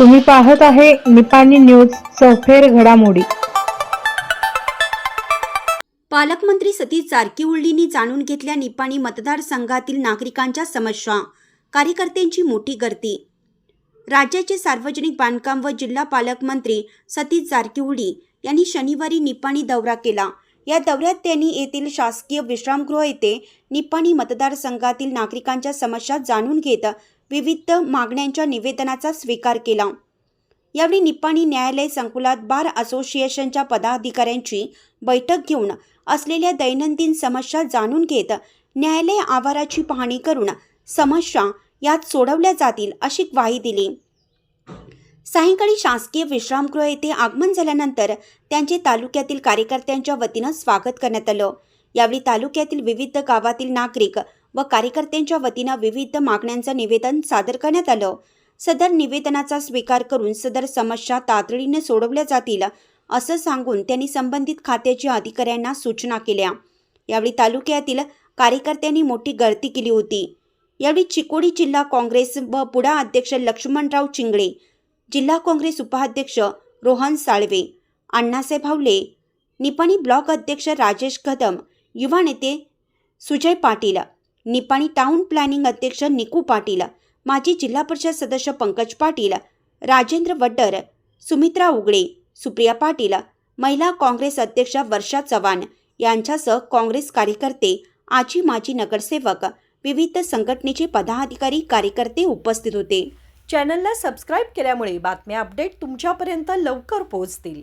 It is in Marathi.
तुम्ही पाहत आहे निपाणी न्यूज चौफेर घडामोडी. पालकमंत्री सतीश जारकिहोलींनी जाणून घेतल्या निपाणी मतदारसंघातील नागरिकांच्या समस्या कार्यकर्त्यांची मोठी गर्दी. राज्याचे सार्वजनिक बांधकाम व जिल्हा पालकमंत्री सतीश जारकिहोली यांनी शनिवारी निपाणी दौरा केला. या दौऱ्यात त्यांनी येथील शासकीय विश्रामगृह येथे निपाणी मतदारसंघातील नागरिकांच्या समस्या जाणून घेत विविध मागण्यांच्या निवेदनाचा स्वीकार केला. यावेळी निपाणी न्यायालय संकुलात बार असोसिएशनच्या पदाधिकाऱ्यांची बैठक घेऊन असलेल्या दैनंदिन समस्या जाणून घेत न्यायालय आवाराची पाहणी करून समस्या यात सोडवल्या जातील अशी ग्वाही दिली. सायंकाळी शासकीय विश्रामगृह येथे आगमन झाल्यानंतर त्यांचे तालुक्यातील कार्यकर्त्यांच्या वतीनं स्वागत करण्यात आलं. यावेळी तालुक्यातील विविध गावातील नागरिक व कार्यकर्त्यांच्या वतीनं विविध मागण्यांचं निवेदन सादर करण्यात आलं. सदर निवेदनाचा स्वीकार करून सदर समस्या तातडीने सोडवल्या जातील असं सांगून त्यांनी संबंधित खात्याच्या अधिकाऱ्यांना सूचना केल्या. यावेळी तालुक्यातील कार्यकर्त्यांनी मोठी गर्दी केली होती. यावेळी चिकोडी जिल्हा काँग्रेस व पुढा अध्यक्ष लक्ष्मणराव चिंगळे जिल्हा काँग्रेस उपाध्यक्ष रोहन साळवे अण्णासाहेब हावले निपाणी ब्लॉक अध्यक्ष राजेश कदम युवा नेते सुजय पाटील निपाणी टाउन प्लॅनिंग अध्यक्ष निकू पाटील माजी जिल्हा परिषद सदस्य पंकज पाटील राजेंद्र वड्डर सुमित्रा उगडे सुप्रिया पाटील महिला काँग्रेस अध्यक्ष वर्षा चव्हाण यांच्यासह काँग्रेस कार्यकर्ते आजी माजी नगरसेवक विविध संघटनेचे पदाधिकारी कार्यकर्ते उपस्थित होते. चॅनलला सबस्क्राईब केल्यामुळे बातम्या अपडेट तुमच्यापर्यंत लवकर पोहोचतील.